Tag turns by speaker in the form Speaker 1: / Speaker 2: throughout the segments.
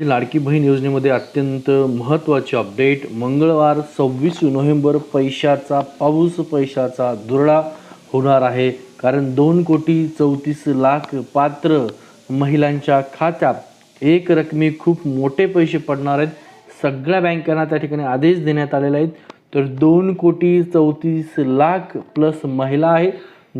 Speaker 1: लाडकी बहीण योजनेमध्ये अत्यंत महत्त्वाचे अपडेट मंगळवार सव्वीस नोव्हेंबर पैशाचा पाऊस पैशाचा दुरडा होणार आहे. कारण दोन कोटी चौतीस लाख पात्र महिलांच्या खात्यात एक रकमी खूप मोठे पैसे पडणार आहेत. सगळ्या बँकांना त्या ठिकाणी आदेश देण्यात आलेले आहेत. तर दोन कोटी चौतीस लाख प्लस महिला आहे.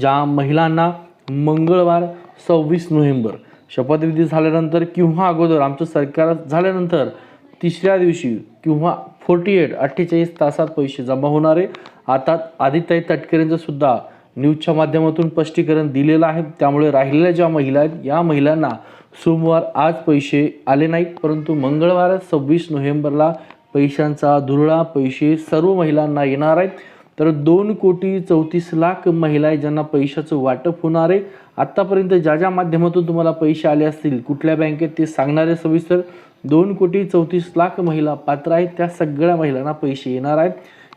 Speaker 1: ज्या महिलांना मंगळवार सव्वीस नोव्हेंबर शपथविधी झाल्यानंतर किंवा अगोदर आमचं सरकार झाल्यानंतर तिसऱ्या दिवशी किंवा फोर्टी एट अठ्ठेचाळीस तासात पैसे जमा होणारे आता आदित्य तटकरेंचं सुद्धा न्यूजच्या माध्यमातून स्पष्टीकरण दिलेलं आहे. त्यामुळे राहिलेल्या ज्या महिला आहेत या महिलांना सोमवार आज पैसे आले नाहीत. परंतु मंगळवार सव्वीस नोव्हेंबरला पैशांचा धुरळा पैसे सर्व महिलांना येणार आहेत. तर दोन कोटी चौतीस लाख महिला आहे ज्यांना पैशाचं वाटप होणार आहे. आत्तापर्यंत ज्या ज्या माध्यमातून तुम्हाला पैसे आले असतील कुठल्या बँकेत ते सांगणारे सविस्तर. दोन कोटी चौतीस लाख महिला पात्र आहेत. त्या सगळ्या महिलांना पैसे येणार आहेत.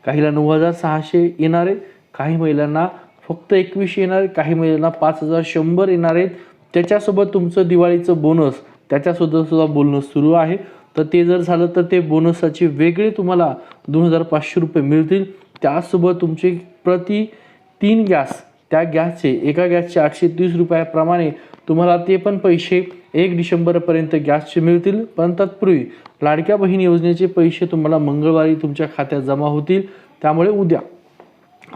Speaker 1: काहीला नऊ हजार सहाशे येणार आहेत. काही महिलांना फक्त एकवीसशे येणार आहेत. काही महिलांना पाच हजार शंभर येणार आहेत. त्याच्यासोबत तुमचं दिवाळीचं बोनस त्याच्यासुद्धा सुद्धा बोलणं सुरू आहे. तर ते जर झालं तर ते बोनसाचे वेगळे तुम्हाला दोन हजार पाचशे रुपये मिळतील. त्यासोबत तुमचे प्रति तीन गॅस त्या गॅसचे एका गॅसचे आठशे तीस रुपयाप्रमाणे तुम्हाला ते पण पैसे एक डिसेंबरपर्यंत गॅसचे मिळतील. पण तत्पूर्वी लाडक्या बहीण योजनेचे पैसे तुम्हाला मंगळवारी तुमच्या खात्यात जमा होतील. त्यामुळे उद्या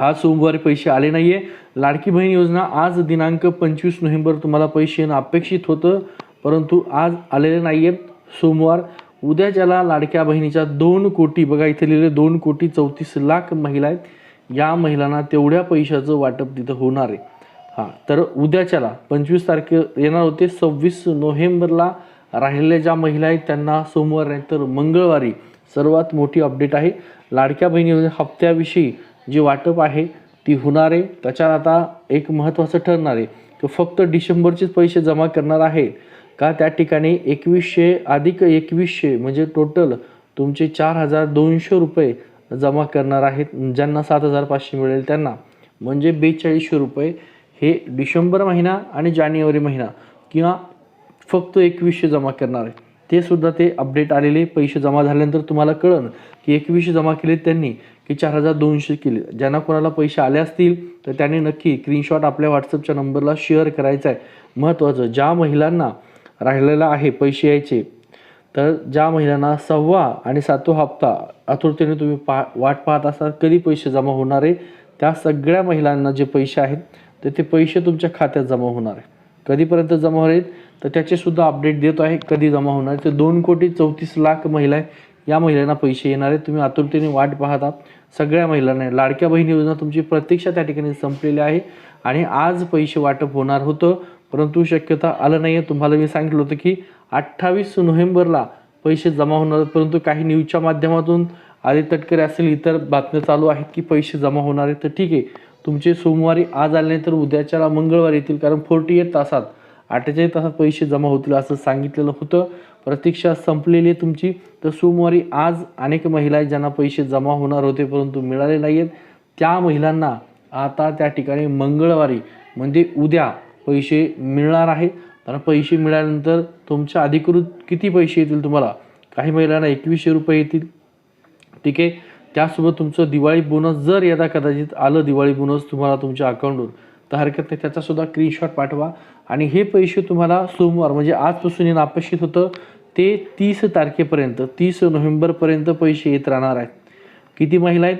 Speaker 1: आज सोमवारी पैसे आले नाही आहे लाडकी बहीण योजना आज दिनांक पंचवीस नोव्हेंबर तुम्हाला पैसे येणं अपेक्षित होतं. परंतु आज आलेले नाही आहेत सोमवार उद्याच्याला लाडक्या बहिणीच्या दोन कोटी बघा इथे लिहिले दोन कोटी चौतीस लाख महिला आहेत. या महिलांना तेवढ्या पैशाचं वाटप तिथं होणार आहे. हां तर उद्याच्याला पंचवीस तारखे येणार होते सव्वीस नोव्हेंबरला राहिलेल्या ज्या महिला आहेत त्यांना सोमवार नाही तर मंगळवारी सर्वात मोठी अपडेट आहे. लाडक्या बहिणी हप्त्याविषयी जे वाटप आहे ती होणार आहे. त्याच्यात आता एक महत्त्वाचं ठरणार आहे की फक्त डिसेंबरचेच पैसे जमा करणार आहे. का त्या ठिकाणी एकवीसशे अधिक एकवीसशे म्हणजे टोटल तुमचे चार हजार दोनशे रुपये जमा करणार आहेत ज्यांना सात हजार पाचशे मिळेल त्यांना. म्हणजे बेचाळीसशे रुपये हे डिसेंबर महिना आणि जानेवारी महिना किंवा फक्त एकवीसशे जमा करणार आहे ते सुद्धा ते अपडेट आलेले पैसे जमा झाल्यानंतर तुम्हाला कळन की एकवीसशे जमा केले त्यांनी की चार हजार दोनशे केले. ज्यांना कोणाला पैसे आले असतील तर त्यांनी नक्की स्क्रीनशॉट आपल्या व्हॉट्सअपच्या नंबरला शेअर करायचा आहे. महत्त्वाचं ज्या महिलांना राहिलेला आहे पैसे यायचे. तर ज्या महिलांना सहावा आणि सातवा हप्ता आतुरतेने तुम्ही पा वाट पाहत असाल कधी पैसे जमा होणार आहे? त्या सगळ्या महिलांना जे पैसे आहेत तर ते पैसे तुमच्या खात्यात जमा होणार आहे. कधीपर्यंत जमा होणार आहेत? तर त्याचेसुद्धा अपडेट देतो आहे कधी जमा होणार आहे. तर दोन कोटी चौतीस लाख महिला आहे या महिलांना पैसे येणार आहेत. तुम्ही आतुरतेने वाट पाहता सगळ्या महिलांना लाडक्या बहिणी योजना तुमची प्रतीक्षा त्या ठिकाणी संपलेली आहे. आणि आज पैसे वाटप होणार होतं. परंतु शक्यता आलं नाही आहे तुम्हाला मी सांगितलं होतं की अठ्ठावीस नोव्हेंबरला पैसे जमा होणार आहेत. परंतु काही न्यूजच्या माध्यमातून आधी तटकरे असेल इतर बातम्या चालू आहेत की पैसे जमा होणार आहेत. तर ठीक आहे. तुमचे सोमवारी आज आले नाही तर उद्याच्याला मंगळवारी येतील. कारण फोर्टी एट तासात अठ्ठेचाळीस तासात पैसे जमा होतील असं सांगितलेलं होतं. प्रतीक्षा संपलेली आहे तुमची. तर सोमवारी आज अनेक महिला आहेत ज्यांना पैसे जमा होणार होते परंतु मिळाले नाही आहेत त्या महिलांना आता त्या ठिकाणी मंगळवारी म्हणजे उद्या पैसे मिळणार आहेत कारण पैसे मिळाल्यानंतर तुमच्या अधिकृत किती पैसे येतील तुम्हाला? काही महिलांना एकवीसशे रुपये येतील. ठीक आहे? त्यासोबत तुमचं दिवाळी बोनस जर यदा कदाचित आलं दिवाळी बोनस तुम्हाला तुमच्या अकाउंटवर तर हरकत नाही. त्याचासुद्धा स्क्रीनशॉट पाठवा. आणि हे पैसे तुम्हाला सोमवार म्हणजे आजपासून येणं अपेक्षित होतं ते तीस तारखेपर्यंत तीस नोव्हेंबरपर्यंत पैसे येत राहणार आहेत. किती महिला आहेत?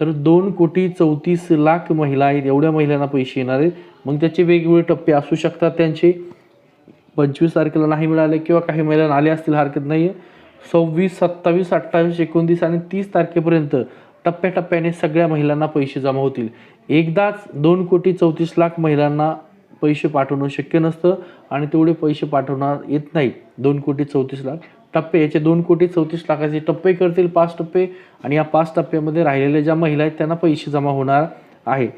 Speaker 1: तर दोन कोटी चौतीस लाख महिला आहेत. एवढ्या महिलांना पैसे येणार आहेत. मग त्याचे वेगवेगळे टप्पे असू शकतात. त्यांचे पंचवीस तारखेला नाही मिळाले किंवा काही महिलांना आले असतील हरकत नाही आहे सव्वीस सत्तावीस अठ्ठावीस एकोणतीस आणि तीस तारखेपर्यंत टप्प्याटप्प्याने सगळ्या महिलांना पैसे जमा होतील. एकदाच दोन कोटी चौतीस लाख महिलांना पैसे पाठवणं शक्य नसतं आणि तेवढे पैसे पाठवणार येत नाही दोन कोटी चौतीस लाख टप्पे याचे दोन कोटी चौतीस लाखाचे टप्पे करतील पाच टप्पे आणि या पाच टप्प्यामध्ये राहिलेल्या ज्या महिला आहेत त्यांना पैसे जमा होणार आहे.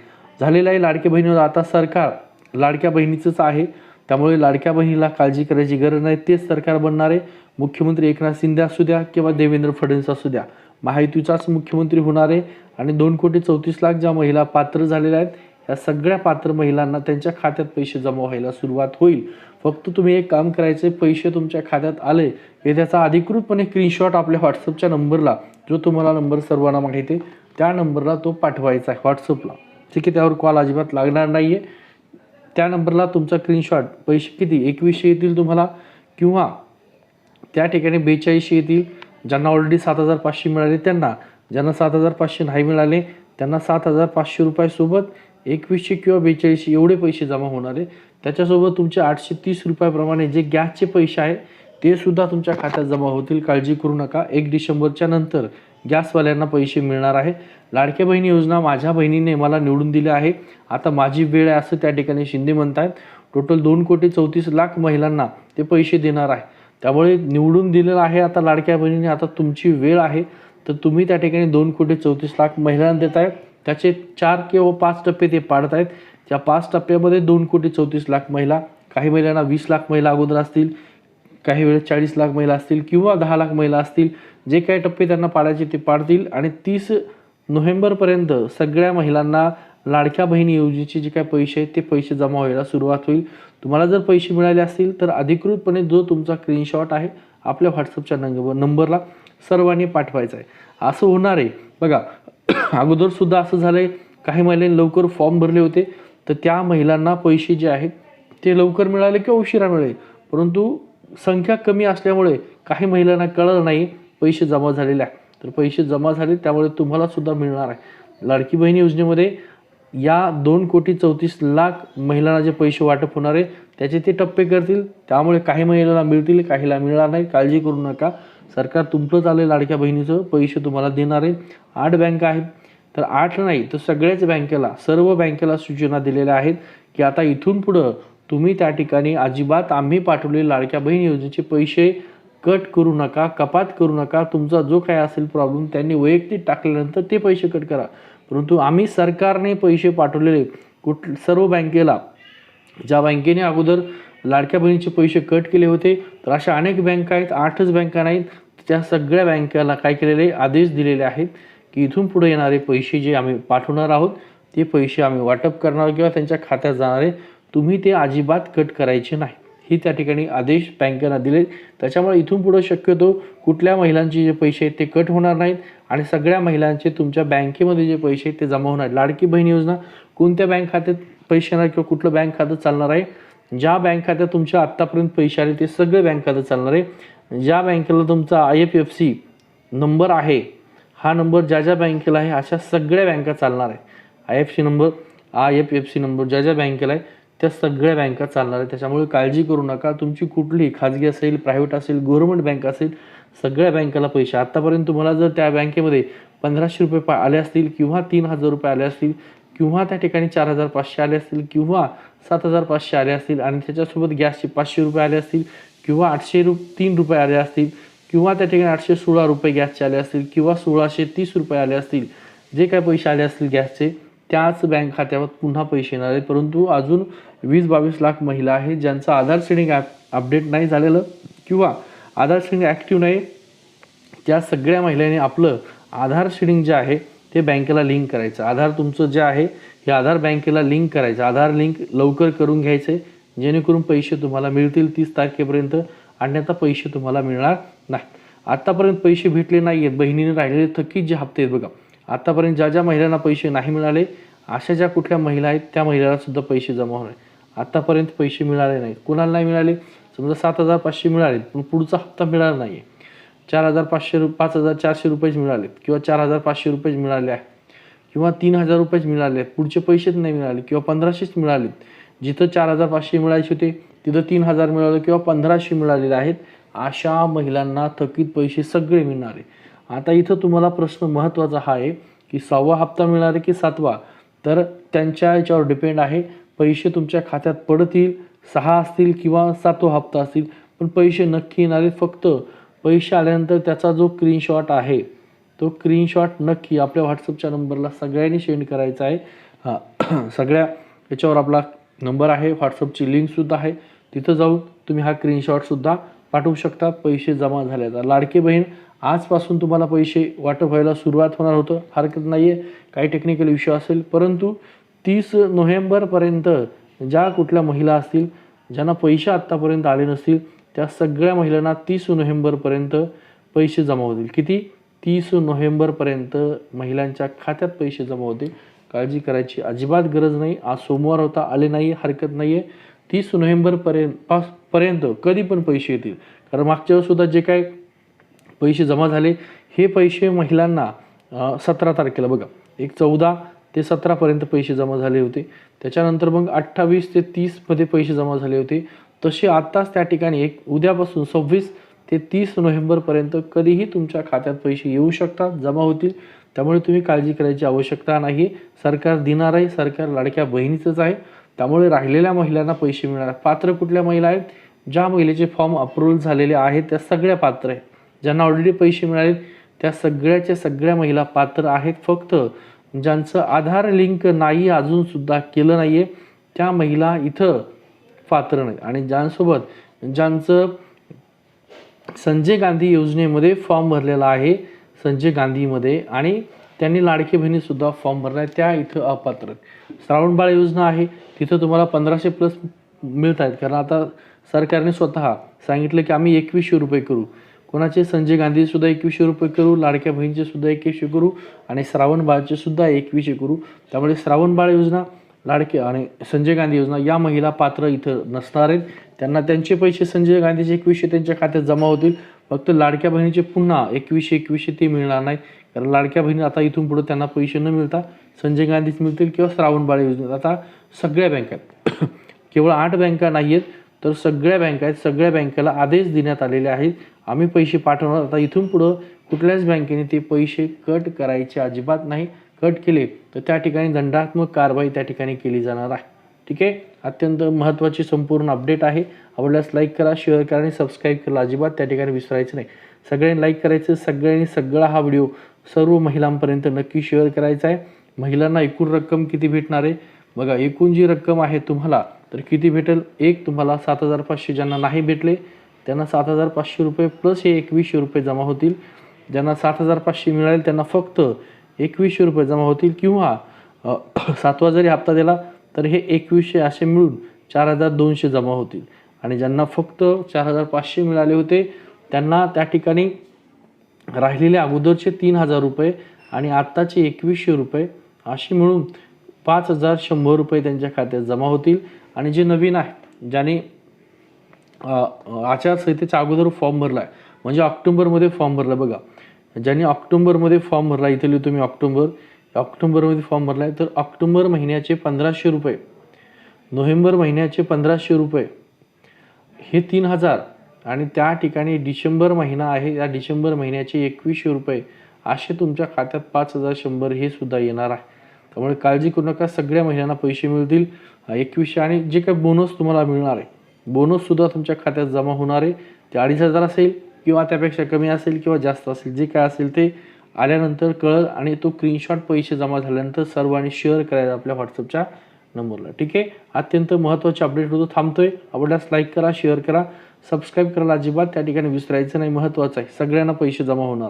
Speaker 1: झालेलं आहे लाडक्या बहिणीवर आता सरकार लाडक्या बहिणीचंच आहे. त्यामुळे लाडक्या बहिणीला काळजी करायची गरज नाही तेच सरकार बनणार आहे. मुख्यमंत्री एकनाथ शिंदे असू द्या किंवा देवेंद्र फडणवीस असू द्या. महायुतीचाच मुख्यमंत्री होणार आहे आणि दोन कोटी चौतीस लाख ज्या महिला पात्र झालेल्या आहेत या सगळ्या पात्र महिलांना त्यांच्या खात्यात पैसे जमा व्हायला सुरुवात होईल. फक्त तुम्ही एक काम करायचे पैसे तुमच्या खात्यात आले की त्याचा अधिकृतपणे स्क्रीनशॉट आपल्या व्हॉट्सअपच्या नंबरला जो तुम्हाला नंबर सर्वांना माहिती आहे त्या नंबरला तो पाठवायचा आहे व्हॉट्सअपला ठीक आहे त्यावर कॉल अजिबात लागणार नाही आहे त्या नंबरला तुमचा स्क्रीनशॉट पैसे किती? एकवीसशे येतील तुम्हाला किंवा त्या ठिकाणी बेचाळीसशे येतील ज्यांना ऑलरेडी सात हजार पाचशे मिळाले त्यांना. ज्यांना सात हजार पाचशे नाही मिळाले त्यांना सात हजार पाचशे रुपयासोबत एकवीसशे किंवा बेचाळीसशे एवढे पैसे जमा होणार आहे. त्याच्यासोबत तुमचे आठशे तीस रुपयाप्रमाणे जे गॅसचे पैसे आहे ते सुद्धा तुमच्या खात्यात जमा होतील. काळजी करू नका. एक डिसेंबरच्या नंतर गॅसवाल्यांना पैसे मिळणार आहे. लाडक्या बहिणी योजना माझ्या बहिणीने मला निवडून दिली आहे. आता माझी वेळ आहे असं त्या ठिकाणी शिंदे म्हणतायत. टोटल दोन कोटी चौतीस लाख महिलांना ते पैसे देणार आहे. त्यामुळे निवडून दिलेलं आहे आता लाडक्या बहिणीने. आता तुमची वेळ आहे. तर तुम्ही त्या ठिकाणी दोन कोटी चौतीस लाख महिलांना देत आहेत त्याचे चार किंवा पाच टप्पे ते पाडत आहेत. त्या पाच टप्प्यामध्ये दोन कोटी चौतीस लाख महिला काही महिलांना वीस लाख महिला अगोदर असतील काही वेळेस चाळीस लाख महिला असतील किंवा दहा लाख महिला असतील जे काही टप्पे त्यांना पाडायचे ते पाडतील. आणि तीस नोव्हेंबरपर्यंत सगळ्या महिलांना लाडक्या बहिणी योजनेचे जे काही पैसे आहेत ते पैसे जमा व्हायला सुरुवात होईल. तुम्हाला जर पैसे मिळाले असतील तर अधिकृतपणे जो तुमचा स्क्रीनशॉट आहे आपल्या व्हॉट्सअपच्या नंबर नंबरला सर्वांनी पाठवायचा आहे. असं होणार आहे. बघा अगोदरसुद्धा असं झालं आहे काही महिलांनी लवकर फॉर्म भरले होते तर त्या महिलांना पैसे जे आहेत ते लवकर मिळाले किंवा उशिरा मिळाले. परंतु संख्या कमी असल्यामुळे काही महिलांना कळलं नाही पैसे जमा झालेले आहे तर पैसे जमा झाले त्यामुळे तुम्हाला सुद्धा मिळणार आहे. लाडकी बहीण योजनेमध्ये या दोन कोटी चौतीस लाख महिलांना जे पैसे वाटप होणार आहे त्याचे ते टप्पे करतील. त्यामुळे काही महिलांना मिळतील काहीला मिळणार नाही. काळजी करू नका. सरकार तुमचंच आलं लाडक्या बहिणीचं पैसे तुम्हाला देणार आहे. आठ बँका आहेत. तर आठ नाही तर सगळ्याच बँकेला सर्व बँकेला सूचना दिलेल्या आहेत की आता इथून पुढं तुम्ही त्या ठिकाणी अजिबात आम्ही पाठवलेले लाडक्या बहीण योजनेचे पैसे कट करू नका कपात करू नका. तुमचा जो काय असेल प्रॉब्लेम त्यांनी वैयक्तिक टाकल्यानंतर ते पैसे कट करा. परंतु आम्ही सरकारने पैसे पाठवलेले कुठ सर्व बँकेला ज्या बँकेने अगोदर लाडक्या बहिणीचे पैसे कट केले होते तर अशा अनेक बँका आहेत आठच बँका नाहीत त्या सगळ्या बँकेला काय केलेले आदेश दिलेले आहेत की इथून पुढे येणारे पैसे जे आम्ही पाठवणार आहोत ते पैसे आम्ही वाटप करणार किंवा त्यांच्या खात्यात जाणारे तुम्ही ते अजिबात कट करायचे नाही. ही त्या ठिकाणी आदेश बँकेनं दिले. त्याच्यामुळे इथून पुढं शक्यतो कुठल्या महिलांचे जे पैसे आहेत ते कट होणार नाहीत आणि सगळ्या महिलांचे तुमच्या बँकेमध्ये जे पैसे आहेत ते जमा होणार. लाडकी बहीण योजना कोणत्या बँक खात्यात पैसे येणार किंवा कुठलं बँक खातं चालणार आहे ज्या बँक खात्यात तुमच्या आत्तापर्यंत पैसे आले ते सगळे बँक खातं चालणार आहे. ज्या बँकेला तुमचा I F F C number आहे हा नंबर ज्या ज्या बँकेला आहे अशा सगळ्या बँका चालणार आहे. I F C number I F F C number ज्या ज्या बँकेला आहे त्या सगळ्या बँका चालणार आहे. त्याच्यामुळे काळजी करू नका. तुमची कुठली खाजगी असेल प्रायव्हेट असेल गव्हर्नमेंट बँक असेल सगळ्या बँकेला पैसे. आत्तापर्यंत तुम्हाला जर त्या बँकेमध्ये पंधराशे रुपये पा आले असतील किंवा तीन हजार रुपये आले असतील किंवा त्या ठिकाणी चार हजार पाचशे आले असतील किंवा सात हजार पाचशे आले असतील आणि त्याच्यासोबत गॅसचे पाचशे रुपये आले असतील किंवा आठशे रु तीन रुपये आले असतील किंवा त्या ठिकाणी आठशे सोळा रुपये गॅसचे आले असतील किंवा सोळाशे तीस रुपये आले असतील जे काय पैसे आले असतील गॅसचे त्याच बँक खात्यावर पुन्हा पैसे येणार आहेत. परंतु अजून वीस बावीस लाख महिला आहेत ज्यांचं आधार शेडिंग ॲप अपडेट नाही झालेलं किंवा आधार श्रेणी ॲक्टिव्ह नाही. त्या सगळ्या महिलांनी आपलं आधार शेडिंग जे आहे ते बँकेला लिंक करायचं. आधार तुमचं जे आहे हे आधार बँकेला लिंक करायचं. आधार लिंक लवकर करून घ्यायचं जेणेकरून पैसे तुम्हाला मिळतील तीस तारखेपर्यंत अन्यथा पैसे तुम्हाला मिळणार नाही. आत्तापर्यंत पैसे भेटले नाही आहेत बहिणीने राहिलेले थकीत जे हप्ते आहेत बघा. आत्तापर्यंत ज्या ज्या महिलांना पैसे नाही मिळाले अशा ज्या कुठल्या महिला आहेत त्या महिलाला सुद्धा पैसे जमा होणार आत्तापर्यंत पैसे मिळाले नाहीत. कुणाला नाही मिळाले? समजा सात हजार पाचशे मिळाले पण पुढचा हप्ता मिळाला नाही आहे चार हजार पाचशे रु पाच हजार चारशे रुपयेच मिळालेत किंवा चार हजार पाचशे रुपयेच मिळाले. आहे किंवा तीन हजार रुपयेच मिळाले. आहेत पुढचे पैसेच नाही मिळाले. किंवा पंधराशेच मिळालेत जिथं चार हजार पाचशे मिळायचे होते तिथं तीन हजार मिळाले किंवा पंधराशे मिळालेले आहेत. अशा महिलांना थकीत पैसे सगळे मिळणारे. आता इथं तुम्हाला प्रश्न महत्त्वाचा हा आहे की सहावा हप्ता मिळणार आहे की सातवा? तर त्यांच्या याच्यावर डिपेंड आहे. पैसे तुमच्या खात्यात पडतील सहा असतील किंवा सातवा हप्ता असतील. पण पैसे नक्की येणारे फक्त पैसे आल्यानंतर त्याचा जो स्क्रीनशॉट आहे तो स्क्रीनशॉट नक्की आपल्या व्हॉट्सअपच्या नंबरला सगळ्यांनी सेंड करायचा आहे. हा सगळ्या याच्यावर आपला नंबर आहे व्हॉट्सअपची लिंकसुद्धा आहे. तिथं जाऊन तुम्ही हा स्क्रीनशॉटसुद्धा पाठवू शकता पैसे जमा झाले लाडके बहीण आजपासून तुम्हाला पैसे वाटप व्हायला सुरुवात होणार होतं. हरकत नाही आहे काही टेक्निकल इश्यू असेल परंतु तीस नोव्हेंबरपर्यंत ज्या कुठल्या महिला असतील ज्यांना पैसे आत्तापर्यंत आले नसतील त्या सगळ्या महिलांना तीस नोव्हेंबरपर्यंत पैसे जमा होतील. किती? तीस नोव्हेंबरपर्यंत महिलांच्या खात्यात पैसे जमा होतील. काळजी करायची अजिबात गरज नाही. आज सोमवार होता आले नाही हरकत नाही आहे तीस नोव्हेंबरपर्यंत पास पर्यंत कधी पण पैसे येतील. कारण मागच्या वेळेस सुद्धा जे काय पैसे जमा झाले हे पैसे महिलांना सतरा तारखेला बघा. एक चौदा ते सतरापर्यंत पैसे जमा झाले होते. त्याच्यानंतर मग अठ्ठावीस ते तीसमध्ये पैसे जमा झाले होते. तसे आत्ताच त्या ठिकाणी एक उद्यापासून सव्वीस ते तीस नोव्हेंबरपर्यंत कधीही तुमच्या खात्यात पैसे येऊ शकतात जमा होतील. त्यामुळे तुम्ही काळजी करायची आवश्यकता नाही सरकार देणार आहे सरकार लाडक्या बहिणीचंच आहे. त्यामुळे राहिलेल्या महिलांना पैसे मिळणार. पात्र कुठल्या महिला आहेत? ज्या महिलेचे फॉर्म अप्रूव्हल झालेले आहेत त्या सगळ्या पात्र आहेत. ज्यांना ऑलरेडी पैसे मिळाले त्या सगळ्याच्या सगळ्या महिला पात्र आहेत. फक्त ज्यांचं आधार लिंक नाही अजूनसुद्धा केलं नाही आहे त्या महिला इथं पात्र नाहीत आणि ज्यांसोबत ज्यांचं संजय गांधी योजनेमध्ये फॉर्म भरलेला आहे संजय गांधीमध्ये आणि त्यांनी लाडकी बहिणीसुद्धा फॉर्म भरला आहे त्या इथं अपात्र श्रावणबाळ योजना आहे तिथं तुम्हाला पंधराशे प्लस मिळत आहेत कारण आता सरकारने स्वतः सांगितलं की आम्ही एकवीसशे रुपये करू. कोणाचे? संजय गांधीसुद्धा एकवीसशे रुपये करू लाडक्या बहिणीचे सुद्धा एकवीसशे करू आणि श्रावण सुद्धा एकवीसशे करू. त्यामुळे श्रावण बाळ योजना लाडके आणि संजय गांधी योजना या महिला पात्र इथं नसणार आहेत. त्यांना त्यांचे पैसे संजय गांधीचे एकवीसशे त्यांच्या खात्यात जमा होतील. फक्त लाडक्या बहिणीचे पुन्हा एकवीसशे एकवीसशे ते मिळणार नाही. कारण लाडक्या बहिणी आता इथून पुढे त्यांना पैसे न मिळता संजय गांधीच मिळतील किंवा श्रावणबाळ योजनेत. आता सगळ्या बँका आहेत. केवळ आठ बँका नाही आहेत तर सगळ्या बँका आहेत. सगळ्या बँकेला आदेश देण्यात आलेले आहेत. आम्ही पैसे पाठवणार. आता इथून पुढं कुठल्याच बँकेने ते पैसे कट करायचे अजिबात नाही. कट केले तर त्या ठिकाणी दंडात्मक कारवाई त्या ठिकाणी केली जाणार आहे. ठीक आहे? अत्यंत महत्त्वाची संपूर्ण अपडेट आहे. आवडल्यास लाईक करा शेअर करा आणि सबस्क्राईब करा. अजिबात त्या ठिकाणी विसरायचं नाही. सगळ्यांनी लाईक करायचं सगळ्यांनी सगळा हा व्हिडिओ सर्व महिलांपर्यंत नक्की शेअर करायचा आहे. महिलांना एकूण रक्कम किती भेटणार आहे? बघा एकूण जी रक्कम आहे तुम्हाला तर किती भेटेल? एक तुम्हाला सात हजार पाचशे ज्यांना नाही भेटले त्यांना सात हजार पाचशे रुपये प्लस हे एकवीसशे रुपये जमा होतील. ज्यांना सात हजार पाचशे मिळाले त्यांना फक्त एकवीसशे रुपये जमा होतील किंवा सातवा जरी हप्ता दिला तर हे एकवीसशे असे मिळून चार हजार दोनशे जमा होतील. आणि ज्यांना फक्त चार हजार पाचशे मिळाले होते त्यांना त्या ठिकाणी राहिलेले अगोदरचे तीन हजार रुपये आणि आत्ताचे एकवीसशे रुपये असे मिळून पाच हजार शंभर रुपये त्यांच्या खात्यात जमा होतील. आणि जे नवीन आहेत ज्याने आचारसंहितेच्या अगोदर फॉर्म भरला आहे म्हणजे ऑक्टोबरमध्ये फॉर्म भरला बघा. ज्यांनी ऑक्टोंबरमध्ये फॉर्म भरला इथे लिहितो मी ऑक्टोबर ऑक्टोंबरमध्ये फॉर्म भरला आहे तर ऑक्टोंबर महिन्याचे पंधराशे रुपये नोव्हेंबर महिन्याचे पंधराशे रुपये हे तीन हजार आणि त्या ठिकाणी डिसेंबर महिना आहे या डिसेंबर महिन्याचे एकवीसशे रुपये असे तुमच्या खात्यात पाच हजार शंभर हे सुद्धा येणार आहे. त्यामुळे काळजी करू नका सगळ्या महिन्यांना पैसे मिळतील एकवीसशे आणि जे काही बोनस तुम्हाला मिळणार आहे बोनससुद्धा तुमच्या खात्यात जमा होणार आहे ते अडीच हजार असेल किंवा त्यापेक्षा कमी असेल किंवा जास्त असेल जे काय असेल ते आल्यानंतर कळल आणि तो स्क्रीनशॉट पैसे जमा झाल्यानंतर सर्वांनी शेअर करायचा आपल्या व्हॉट्सअपच्या नंबरला. ठीक आहे? अत्यंत महत्त्वाचे अपडेट होतो थांबतोय. आवडल्यास लाईक करा शेअर करा सबस्क्राईब करायला अजिबात त्या ठिकाणी विसरायचं नाही. महत्त्वाचं आहे. सगळ्यांना पैसे जमा होणार.